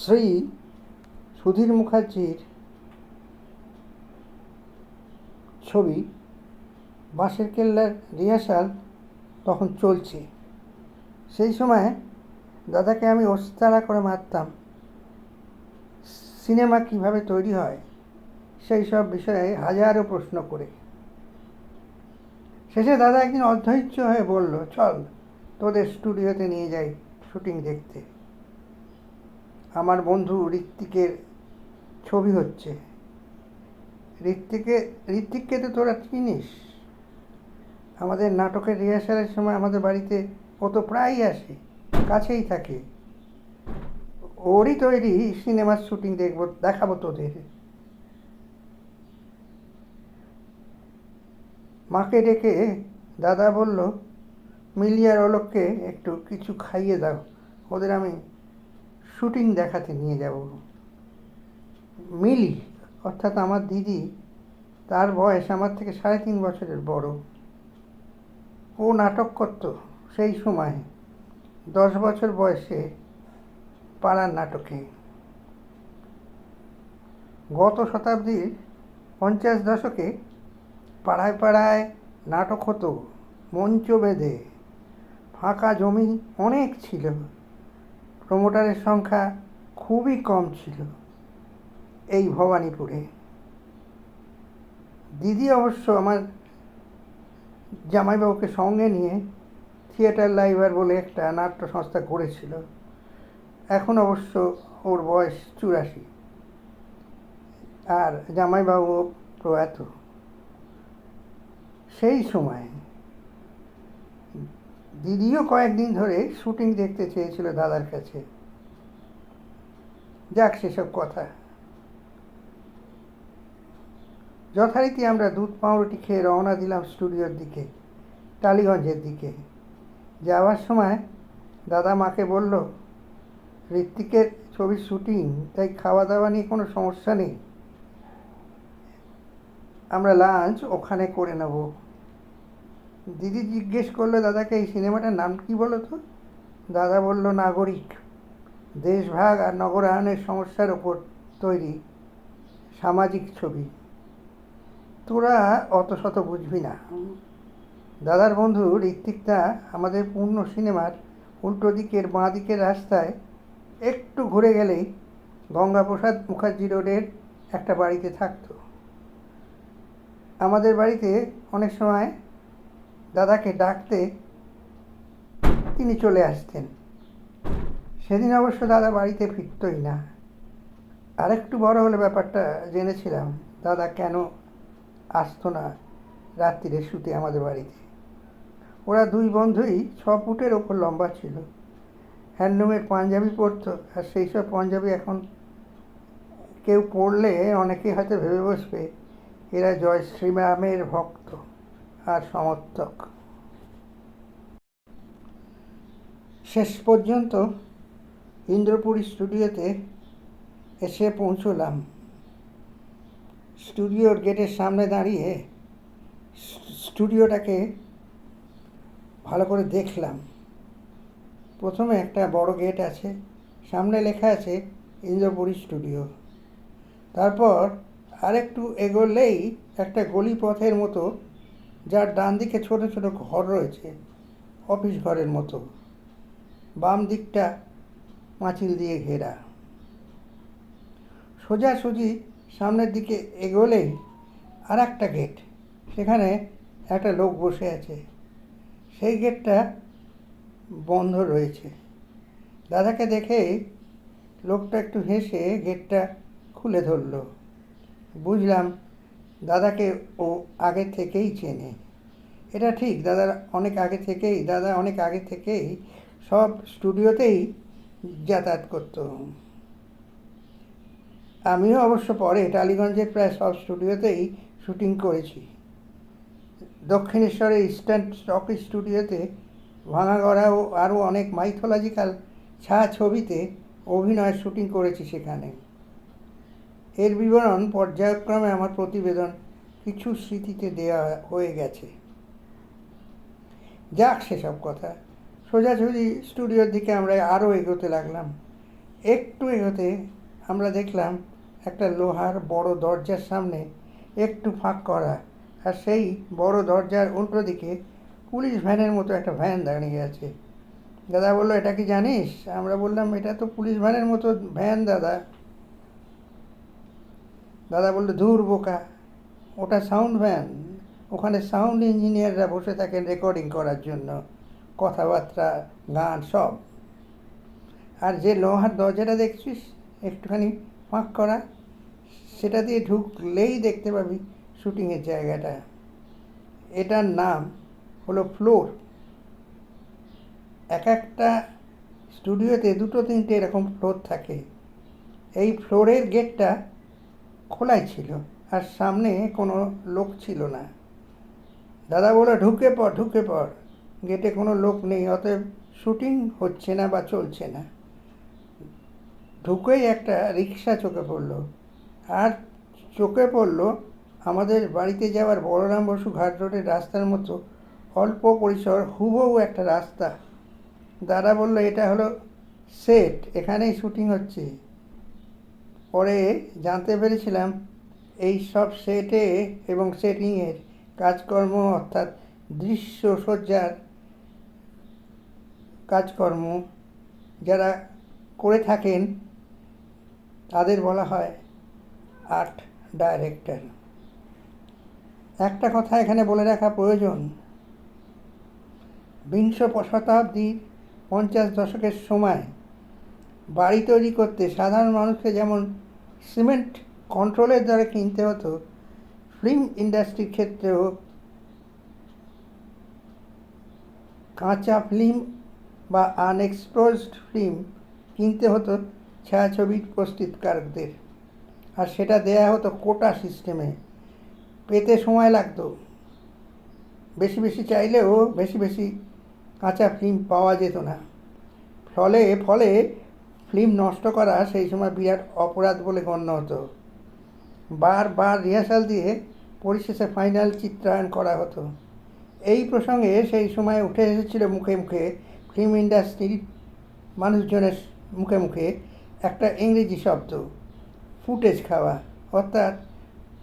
শ্রী সুধীর মুখার্জির ছবি বাঁশের কেল্লার রিহার্সাল তখন চলছে। সেই সময় দাদাকে আমি ওস্তারা করে মারতাম। সিনেমা কীভাবে তৈরি হয় সেই সব বিষয়ে হাজারো প্রশ্ন করে। শেষে দাদা একদিন অধৈর্য হয়ে বলল, চল তোদের স্টুডিওতে নিয়ে যাই শুটিং দেখতে। আমার বন্ধু ঋত্বিকের ছবি হচ্ছে। ঋত্বিকে ঋত্বিককে তো তোরা চিনিস। আমাদের নাটকের রিহার্সালের সময় আমাদের বাড়িতে ও তো প্রায়ই আসে, কাছেই থাকে। ওরই তৈরি সিনেমার শুটিং দেখব, দেখাবো তোদের। মাকে ডেকে দাদা বলল, মিলিয়ার অলোককে একটু কিছু খাইয়ে দাও, ওদের আমি শুটিং দেখাতে নিয়ে যাব। মিলি, অর্থাৎ আমার দিদি, তার বয়স আমার থেকে সাড়ে তিন বছরের বড়। ও নাটক করতো সেই সময়, দশ বছর বয়সে পাড়ার নাটকে। গত শতাব্দীর পঞ্চাশ দশকে পাড়ায় পাড়ায় নাটক হতো, মঞ্চ বেঁধে, ফাঁকা জমি অনেক ছিল। প্রমোটারের সংখ্যা খুবই কম ছিল এই ভবানীপুরে। দিদি অবশ্য আমার জামাইবাবুকে সঙ্গে নিয়ে থিয়েটার লাইভার বলে একটা নাট্য সংস্থা করেছিল। এখন অবশ্য ওর বয়স চুরাশি। আর জামাইবাবু প্রয়াত সেই সময় দিদিও কয়েকদিন ধরে শুটিং দেখতে চেয়েছিল দাদার কাছে। যাক সেসব কথা। যথারীতি আমরা দুধ পাউরুটি খেয়ে রওনা দিলাম স্টুডিওর দিকে, টালিগঞ্জের দিকে। যাওয়ার সময় দাদা মাকে বলল, ঋত্বিকের ছবির শুটিং, তাই খাওয়া দাওয়া নিয়ে কোনো সমস্যা নেই। আমরা লাঞ্চ ওখানে করে নেব। দিদি জিজ্ঞেস করল, দাদাকে এই সিনেমাটার নাম কি বলো তো? দাদা বলল, নাগরিক। দেশভাগ আর নগরায়নের সমস্যার ওপর তৈরি সামাজিক ছবি। তোরা অত শত বুঝবি না। দাদার বন্ধু ঋত্বিকদা আমাদের পূর্ণ সিনেমার উল্টো দিকের বাঁ দিকের রাস্তায় একটু ঘুরে গেলেই গঙ্গাপ্রসাদ মুখার্জি রোডের একটা বাড়িতে থাকতো। আমাদের বাড়িতে অনেক সময় দাদাকে ডাকতে তিনি চলে আসতেন। সেদিন অবশ্য দাদা বাড়িতে ফিরতই না। আরেকটু বড় হলে ব্যাপারটা জেনেছিলাম, দাদা কেন আসতো না রাত্রিরে শুতে আমাদের বাড়িতে। ওরা দুই বন্ধুই ছ ফুটের ওপর লম্বা ছিল। হ্যান্ডলুমের পাঞ্জাবি পরতো, আর সেই সব পাঞ্জাবি এখন কেউ পরলে অনেকে হয়তো ভেবে বসবে, এরা জয় শ্রীরামের ভক্ত। আর সমর্থক। শেষ পর্যন্ত ইন্দ্রপুরী স্টুডিওতে এসে পৌঁছলাম। স্টুডিওর গেটের সামনে দাঁড়িয়ে স্টুডিওটাকে ভালো করে দেখলাম। প্রথমে একটা বড় গেট আছে, সামনে লেখা আছে ইন্দ্রপুরী স্টুডিও। তারপর আরেকটু এগোলেই একটা গলি পথের মতো যার ডান দিকে ছোট ছোট ঘর রয়েছে অফিস ঘরের মতো। বাম দিকটা পাঁচিল দিয়ে ঘেরা। সোজাসুজি সামনের দিকে এগোলেই আর একটা গেট সেখানে একটা লোক বসে আছে। সেই গেটটা বন্ধ রয়েছে। দাদাকে দেখে লোকটা একটু হেসে গেটটা খুলে ধরলো। বুঝলাম দাদাকে ও আগে থেকেই চেনে। এটা ঠিক, দাদার অনেক আগে থেকেই, দাদা অনেক আগে থেকেই সব স্টুডিওতেই যাতায়াত করত। আমিও অবশ্য পরে টালিগঞ্জের প্রায় সব স্টুডিওতেই শুটিং করেছি। দক্ষিণেশ্বরের ইস্টার্ন স্টক স্টুডিওতে ভাঙাগড়া ও আরও অনেক মাইথোলজিক্যাল ছা ছবিতে অভিনয়ের শুটিং করেছি সেখানে। এর বিবরণ পর্যায়ক্রমে আমার প্রতিবেদন কিছু স্মৃতিতে দেওয়া হয়ে গেছে। যাক সেসব কথা, সোজাসুজি স্টুডিওর দিকে আমরা আরও এগোতে লাগলাম। একটু এগোতে আমরা দেখলাম একটা লোহার বড় দরজার সামনে একটু ফাঁক করা আর সেই বড় দরজার উল্টো দিকে পুলিশ ভ্যানের মতো একটা ভ্যান দাঁড়িয়ে আছে। দাদা বলল, এটা কি জানিস? আমরা বললাম, এটা তো পুলিশ ভ্যানের মতো ভ্যান, দাদা। দাদা বলল, ধুর বোকা, ওটা সাউন্ড ভ্যান ওখানে সাউন্ড ইঞ্জিনিয়াররা বসে থাকেন রেকর্ডিং করার জন্য, কথাবার্তা, গান, সব। আর যে লোহার দরজাটা দেখছিস, একটুখানি ফাঁক করা, সেটা দিয়ে ঢুকলেই দেখতে পাবি শুটিংয়ের জায়গাটা। এটার নাম হলো ফ্লোর এক একটা স্টুডিওতে দুটো তিনটে এরকম ফ্লোর থাকে। এই ফ্লোরের গেটটা খোলাই ছিল আর সামনে কোনো লোক ছিল না। দাদা বলে ঢুকে পড় ঢুকে পড়। গেটে কোনো লোক নেই, অতএব শুটিং হচ্ছে না বা চলছে না। ঢুকেই একটা রিক্সা চোখে পড়ল। আর চোখে পড়ল আমাদের বাড়িতে যাওয়ার বলরাম বসু ঘাট রোডের রাস্তার মতো অল্প পরিসর, হুবহু একটা রাস্তা। দাদা বলল, এটা হলো সেট, এখানেই শুটিং হচ্ছে। পরে জানতে পেরেছিলাম এই সব সেটে এবং সেটিংয়ের কাজকর্ম অর্থাৎ দৃশ্য সজ্জার কাজকর্ম যারা করে থাকেন, তাদের বলা হয় আর্ট ডাইরেক্টর। একটা কথা এখানে বলে রাখা প্রয়োজন। বিংশ শতাব্দীর পঞ্চাশ দশকের সময় বাড়ি তৈরি করতে সাধারণ মানুষকে যেমন সিমেন্ট কন্ট্রোলের দ্বারা কিনতে হতো, ফিল্ম ইন্ডাস্ট্রির ক্ষেত্রেও কাঁচা ফিল্ম বা আনএক্সপোজড ফিল্ম কিনতে হতো ছায়াছবির প্রস্তুতকারকদের। আর সেটা দেয়া হতো কোটা সিস্টেমে। পেতে সময় লাগতো। বেশি বেশি চাইলেও বেশি বেশি কাঁচা ফিল্ম পাওয়া যেত না। ফলে ফলে ফিল্ম নষ্ট করা সেই সময় বিরাট অপরাধ বলে গণ্য হতো। বারবার রিহার্সাল দিয়ে পরিশেষে ফাইনাল চিত্রায়ন করা হতো। এই প্রসঙ্গে সেই সময় উঠে এসেছিল মুখে মুখে ফিল্ম ইন্ডাস্ট্রির মানুষজনের মুখে মুখে একটা ইংরেজি শব্দ, ফুটেজ খাওয়া, অর্থাৎ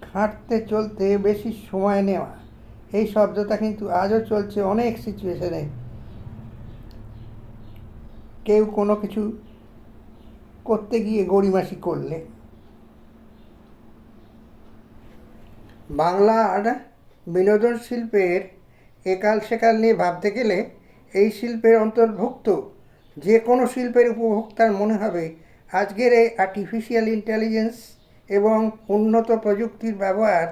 খাটতে চলতে বেশি সময় নেওয়া। এই শব্দটা কিন্তু আজও চলছে অনেক সিচুয়েশনে কেউ কোনো কিছু করতে গিয়ে গড়িমাসি করলে। বাংলার বিনোদন শিল্পের একাল সেকাল নিয়ে ভাবতে গেলে এই শিল্পের অন্তর্ভুক্ত যে কোনো শিল্পের উপভোক্তার মনে হবে আজকের এই আর্টিফিশিয়াল ইন্টেলিজেন্স এবং উন্নত প্রযুক্তির ব্যবহার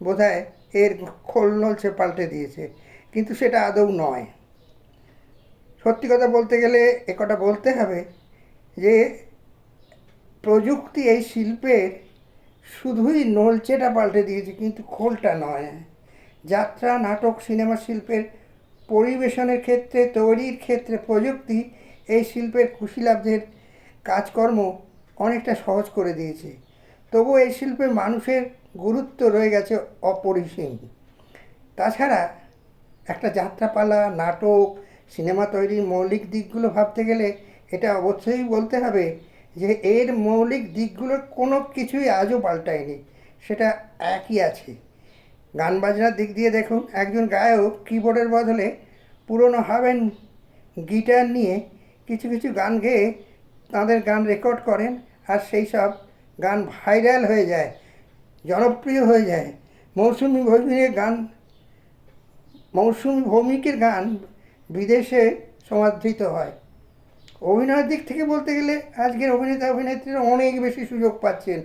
বোধহয় এর খোল নলছে পাল্টে দিয়েছে। কিন্তু সেটা আদৌ নয়। সত্যি কথা বলতে গেলে একথা বলতে হবে যে প্রযুক্তি এই শিল্পের শুধুই নলচেটা পাল্টে দিয়েছে, কিন্তু খোলটা নয়। যাত্রা, নাটক, সিনেমা শিল্পের পরিবেশনের ক্ষেত্রে, তৈরির ক্ষেত্রে প্রযুক্তি এই শিল্পের কুশীলাভদের কাজকর্ম অনেকটা সহজ করে দিয়েছে। তবু এই শিল্পে মানুষের গুরুত্ব রয়ে গেছে অপরিসীম। তাছাড়া একটা যাত্রাপালা, নাটক, সিনেমা তৈরির মৌলিক দিকগুলো ভাবতে গেলে এটা অবশ্যই বলতে হবে যে এর মৌলিক দিকগুলোর কোনো কিছুই আজও পাল্টায়নি। সেটা একই আছে। গান বাজনার দিক দিয়ে দেখুন, একজন গায়ক কিবোর্ডের বদলে পুরনো হাবেন গিটার নিয়ে কিছু কিছু গান গেয়ে তাদের গান রেকর্ড করেন আর সেই সব গান ভাইরাল হয়ে যায়, জনপ্রিয় হয়ে যায়। মৌসুমি ভৌমিকের গান, মৌসুমি ভৌমিকের গান বিদেশে সমাদৃত হয়। অভিনয়ের দিক থেকে বলতে গেলে আজকের অভিনেতা অভিনেত্রীরা অনেক বেশি সুযোগ পাচ্ছেন।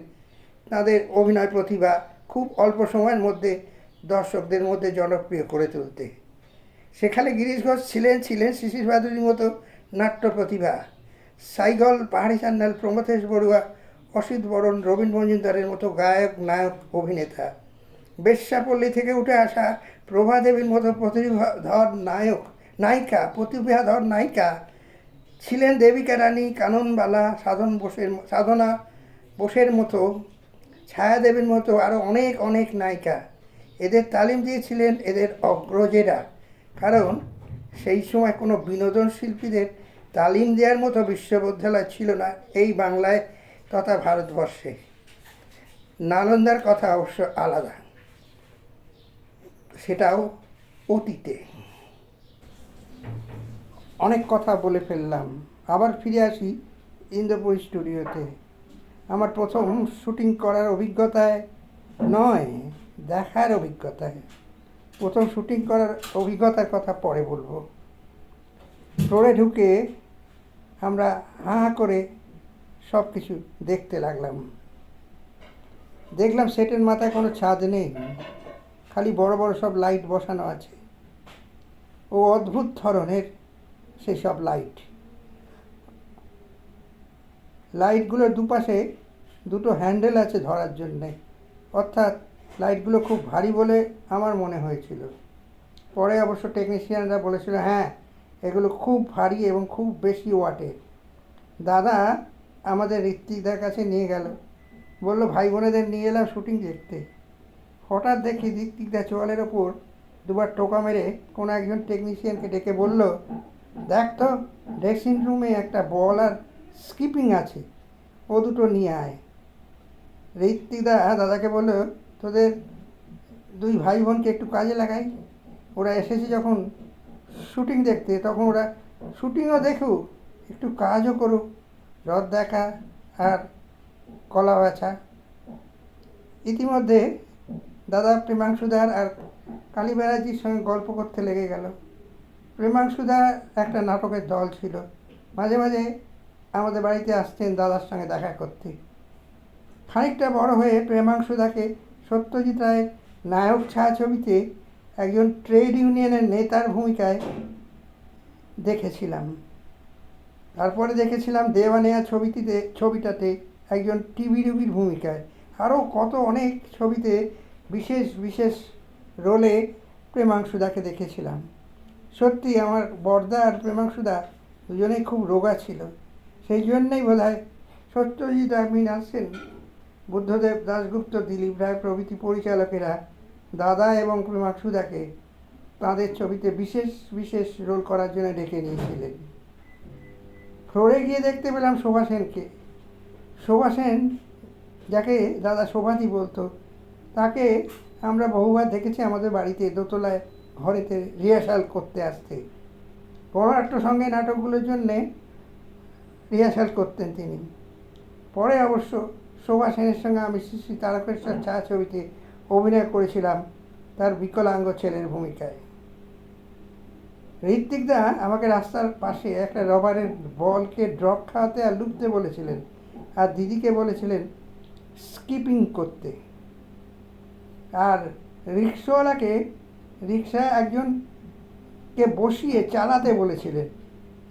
তাদের অভিনয় প্রতিভা খুব অল্প সময়ের মধ্যে দর্শকদের মধ্যে জনপ্রিয় করে তুলতে। সেখানে গিরিশ ঘোষ ছিলেন ছিলেন শিশির ভাদুরীর মতো নাট্য প্রতিভা। সাইগল, পাহাড়ি চান্ডাল প্রমথেশ বড়ুয়া, অসিত বরণ রবীন মজুমদারের মতো গায়ক, নায়ক, অভিনেতা। বেশ্যাপল্লী থেকে উঠে আসা প্রভাদেবীর মতো প্রতিভাধর নায়ক, নায়িকা, প্রতিভাধর নায়িকা ছিলেন দেবিকা রানী, কাননবালা, সাধন বোসের সাধনা বোসের মতো, ছায়াদেবীর মতো আরও অনেক অনেক নায়িকা। এদের তালিম দিয়েছিলেন এদের অগ্রজেরা। কারণ সেই সময় কোনো বিনোদন শিল্পীদের তালিম দেওয়ার মতো বিশ্ববিদ্যালয় ছিল না এই বাংলায় তথা ভারতবর্ষে। নালন্দার কথা অবশ্য আলাদা। সেটাও অতীতে। অনেক কথা বলে ফেললাম। আবার ফিরে আসি ইন্দ্রপুর স্টুডিওতে। আমার প্রথম শুটিং করার অভিজ্ঞতায় নয়, দেখার অভিজ্ঞতায়। প্রথম শুটিং করার অভিজ্ঞতার কথা পরে বলব। ফ্লোরে ঢুকে আমরা হাঁ হাঁ করে সব কিছু দেখতে লাগলাম। দেখলাম সেটের মাথায় কোনো ছাদ নেই, খালি বড় বড় সব লাইট বসানো আছে। ও অদ্ভুত ধরনের সেই সব লাইট লাইটগুলোর দুপাশে দুটো হ্যান্ডেল আছে ধরার জন্যে। অর্থাৎ লাইটগুলো খুব ভারী বলে আমার মনে হয়েছিল। পরে অবশ্য টেকনিশিয়ানরা বলেছিল হ্যাঁ এগুলো খুব ভারী এবং খুব বেশি ওয়াটের দাদা আমাদের ঋত্বিকদার কাছে নিয়ে গেল। বলল, ভাই বোনেদের নিয়ে এলাম শুটিং দেখতে। হঠাৎ দেখি ঋত্বিকদা চোয়ালের ওপর দুবার টোকা মেরে কোনো একজন টেকনিশিয়ানকে ডেকে বলল দেখ তো ড্রেসিং রুমে একটা বল আর স্কিপিং আছে। ও দুটো নিয়ে আয়। ঋত্বিকদা দাদাকে বলল, তোদের দুই ভাই বোনকে একটু কাজে লাগাই। ওরা এসেছে যখন শুটিং দেখতে, তখন ওরা শুটিংও দেখুক, একটু কাজও করুক, রথ দেখা আর কলা বাছা ইতিমধ্যে দাদা প্রেমাংশুদার আর কালী ব্যানার্জির সঙ্গে গল্প করতে লেগে গেল। প্রেমাংশুদার একটা নাটকের দল ছিল। মাঝে মাঝে আমাদের বাড়িতে আসতেন দাদার সঙ্গে দেখা করতে। খানিকটা বড় হয়ে প্রেমাংশুদাকে সত্যজিৎ রায়ের নায়ক ছায়াছবিতে একজন ট্রেড ইউনিয়নের নেতার ভূমিকায় দেখেছিলাম। তারপরে দেখেছিলাম দেওয়ানেয়া ছবিটিতে, ছবিটাতে একজন টিভি রুবির ভূমিকায়। আরও কত অনেক ছবিতে বিশেষ বিশেষ রোলে প্রেমাংশুদাকে দেখেছিলাম। সত্যি আমার বর্দা আর প্রেমাংশুদা দুজনেই খুব রোগা ছিল। সেই জন্যই বোধ হয় সত্যজিৎ রায় মিনা সেন, বুদ্ধদেব দাশগুপ্ত, দিলীপ রায় প্রভৃতি পরিচালকেরা দাদা এবং প্রেমাংশুদাকে তাদের ছবিতে বিশেষ বিশেষ রোল করার জন্য ডেকে নিয়েছিলেন। ফ্লোরে গিয়ে দেখতে পেলাম শোভা সেনকে। শোভা সেন, যাকে দাদা শোভাদি বলতো, তাকে আমরা বহুবার দেখেছি আমাদের বাড়িতে দোতলায়। ঘরেতে রিহার্সাল করতে আসতে। গণনাট্য সঙ্গে নাটকগুলোর জন্যে রিহার্সাল করতেন তিনি। পরে অবশ্য শোভা সেনের সঙ্গে আমি শ্রী শ্রী তারকেশ্বর ছায়াছবিতে অভিনয় করেছিলাম তার বিকলাঙ্গ ছেলের ভূমিকায়। ঋত্বিকদা আমাকে রাস্তার পাশে একটা রবারের বলকে ড্রপ খাওয়াতে আর লুপতে বলেছিলেন আর দিদিকে বলেছিলেন স্কিপিং করতে। আর রিক্সাওয়ালাকে রিক্সা একজনকে বসিয়ে চালাতে বলেছিলেন।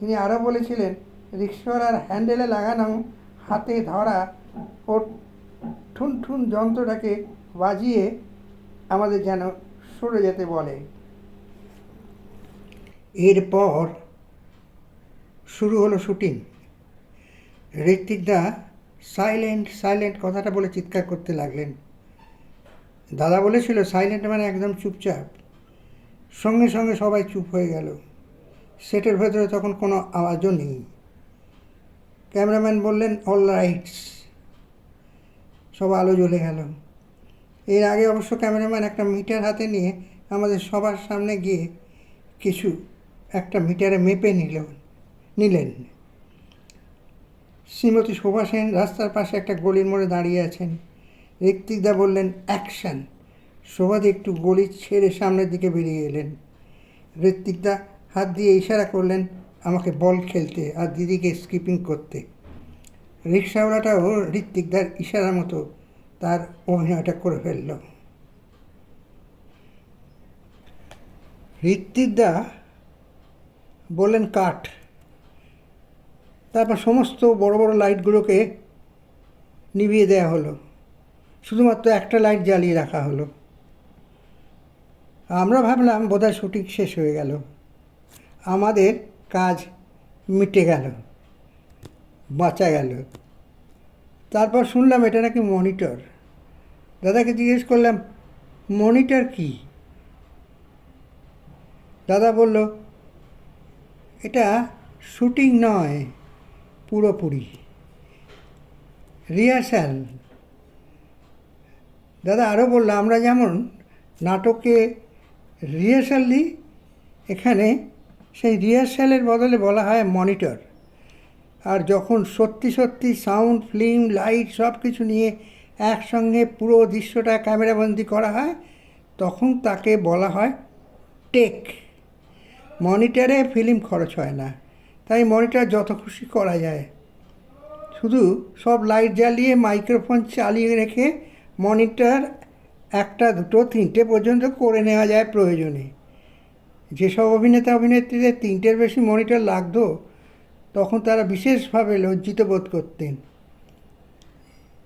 তিনি আরও বলেছিলেন রিক্সাওয়ালার হ্যান্ডেলে লাগানো হাতে ধরা ও ঠুন ঠুন যন্ত্রটাকে বাজিয়ে আমাদের যেন সরে যেতে বলে। এরপর শুরু হলো শুটিং। ঋত্বিকদা সাইলেন্ট সাইলেন্ট কথাটা বলে চিৎকার করতে লাগলেন। দাদা বলেছিল, সাইলেন্ট মানে একদম চুপচাপ। সঙ্গে সঙ্গে সবাই চুপ হয়ে গেল। সেটের ভেতরে তখন কোনো আওয়াজও নেই। ক্যামেরাম্যান বললেন অল রাইটস সব আলো জ্বলে গেল। এর আগে অবশ্য ক্যামেরাম্যান একটা মিটার হাতে নিয়ে আমাদের সবার সামনে গিয়ে কিছু একটা মিটারে মেপে নিল, নিলেন। শ্রীমতী শোভা সেন রাস্তার পাশে একটা গলির মোড়ে দাঁড়িয়ে আছেন। ঋত্বিকদা বললেন অ্যাকশান শোভাদি একটু গলি ছেড়ে সামনের দিকে বেরিয়ে এলেন। ঋত্বিকদা হাত দিয়ে ইশারা করলেন, আমাকে বল খেলতে আর দিদিকে স্কিপিং করতে। রিক্সাওয়ালাটাও ঋত্বিকদার ইশারা মতো তার অভিনয়টা করে ফেলল। ঋত্বিকদা বললেন কাঠ তারপর সমস্ত বড় বড় লাইটগুলোকে নিভিয়ে দেওয়া হলো। শুধুমাত্র একটা লাইট জ্বালিয়ে রাখা হলো। আমরা ভাবলাম বোধহয় শুটিং শেষ হয়ে গেল। আমাদের কাজ মিটে গেল, বাঁচা গেল। তারপর শুনলাম এটা নাকি মনিটর। দাদাকে জিজ্ঞেস করলাম, মনিটর কি? দাদা বলল, এটা শুটিং নয়, পুরোপুরি। রিহার্সাল। দাদা আরও বলল, আমরা যেমন নাটকে রিহার্সাল দিই এখানে সেই রিহার্সালের বদলে বলা হয় মনিটর। আর যখন সত্যি সত্যি সাউন্ড, ফিল্ম, লাইট সব কিছু নিয়ে একসঙ্গে পুরো দৃশ্যটা ক্যামেরাবন্দি করা হয়, তখন তাকে বলা হয় টেক। মনিটরে ফিল্ম খরচ হয় না, তাই মনিটর যত খুশি করা যায়। শুধু সব লাইট জ্বালিয়ে মাইক্রোফোন চালিয়ে রেখে মনিটর একটা, দুটো, তিনটে পর্যন্ত করে নেওয়া যায় প্রয়োজনে। যেসব অভিনেতা, অভিনেত্রীদের তিনটের বেশি মনিটর লাগতো, তখন তারা বিশেষভাবে লজ্জিত বোধ করতেন।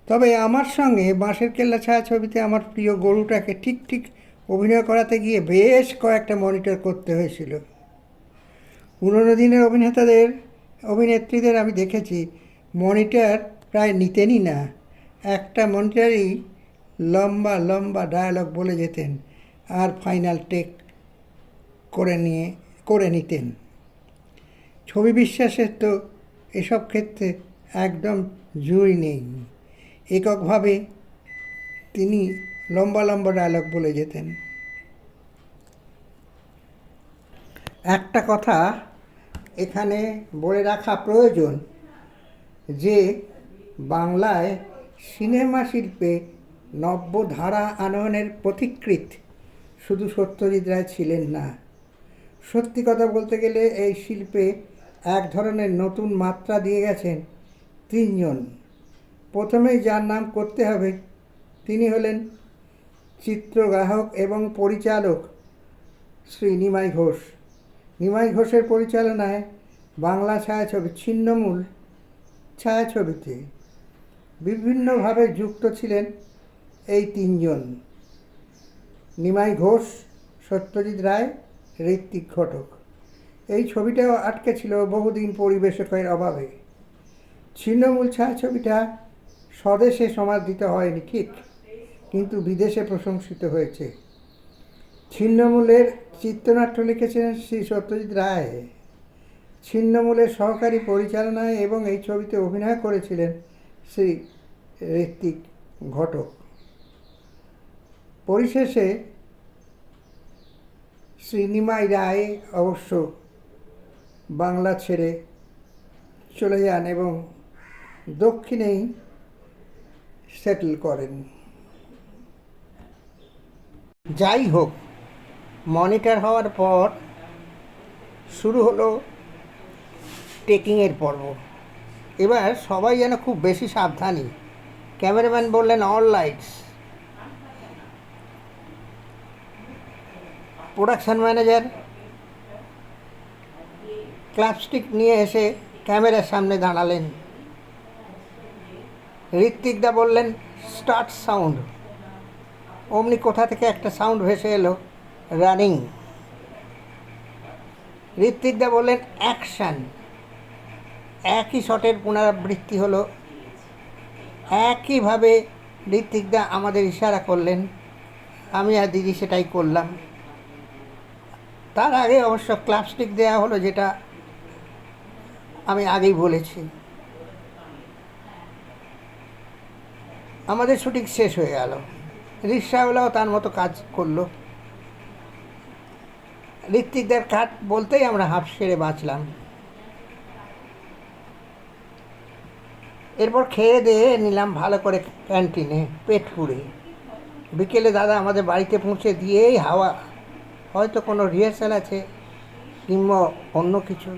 তবে আমার সঙ্গে বাঁশের কেল্লা ছায়াছবিতে আমার প্রিয় গরুটাকে ঠিক ঠিক অভিনয় করাতে গিয়ে বেশ কয়েকটা মনিটর করতে হয়েছিল। পুরনো দিনের অভিনেতাদের, অভিনেত্রীদের আমি দেখেছি, মনিটর প্রায় নিতেনই না। একটা মনিটরই লম্বা লম্বা ডায়ালগ বলে যেতেন আর ফাইনাল টেক করে নিয়ে, করে নিতেন। ছবি বিশ্বাসের তো এসব ক্ষেত্রে একদম জুড়ি নেই। এককভাবে তিনি লম্বা লম্বা ডায়লগ বলে যেতেন। একটা কথা এখানে বলে রাখা প্রয়োজন যে বাংলায় সিনেমা শিল্পে নব্যধারা আনয়নের পথিকৃৎ। শুধু সত্যজিৎ রায় ছিলেন না। সত্যি কথা বলতে গেলে এই শিল্পে এক ধরনের নতুন মাত্রা দিয়ে গেছেন তিনজন। প্রথমেই যার নাম করতে হবে, তিনি হলেন চিত্রগ্রাহক এবং পরিচালক শ্রী নিমাই ঘোষ। নিমাই ঘোষের পরিচালনায় বাংলা ছায়াছবি ছিন্নমূল ছায়াছবিতে বিভিন্নভাবে যুক্ত ছিলেন এই তিনজন। নিমাই ঘোষ, সত্যজিৎ রায় ঋত্বিক ঘটক। এই ছবিটাও আটকে ছিল বহুদিন পরিবেশকের অভাবে। ছিন্নমূল ছায়াছবিটা স্বদেশে সমাদৃত হয়নি, ঠিক, কিন্তু বিদেশে প্রশংসিত হয়েছে। ছিন্নমূলের চিত্রনাট্য লিখেছিলেন শ্রী সত্যজিৎ রায়। ছিন্নমূলের সহকারী পরিচালনায় এবং এই ছবিতে অভিনয় করেছিলেন শ্রী ঋত্বিক ঘটক। পরিশেষে শ্রীনিমাই রায় অবশ্য বাংলা ছেড়ে চলে যান এবং দক্ষিণেই সেটেল করেন। যাই হোক, মনিটর হওয়ার পর শুরু হলো টেকিংয়ের পর্ব। এবার সবাই যেন খুব বেশি সাবধানী। ক্যামেরাম্যান বললেন all lights production manager clapstick নিয়ে এসে ক্যামেরার সামনে দাঁড়ালেন। ঋত্বিকদা বললেন স্টার্ট সাউন্ড অমনি কোথা থেকে একটা সাউন্ড ভেসে এলো? রানিং ঋত্বিকদা বললেন অ্যাকশান একই শটের পুনরাবৃত্তি হলো। একইভাবে ঋত্বিকদা আমাদের ইশারা করলেন, আমি আর দিদি সেটাই করলাম। তার আগে অবশ্য ক্লাপস্টিক দেওয়া হলো যেটা আমি আগেই বলেছি। আমাদের শুটিং শেষ হয়ে গেল। রিক্সাওয়ালাও তার মতো কাজ করল। ঋত্বিকদের কাট বলতেই আমরা হাফ সেরে বাঁচলাম। এরপর খেয়ে দিয়ে নিলাম ভালো করে ক্যান্টিনে, পেট পুড়ে। বিকেলে দাদা আমাদের বাড়িতে পৌঁছে দিয়েই হাওয়া হয়তো কোনো রিহার্সাল আছে কিংবা অন্য কিছু।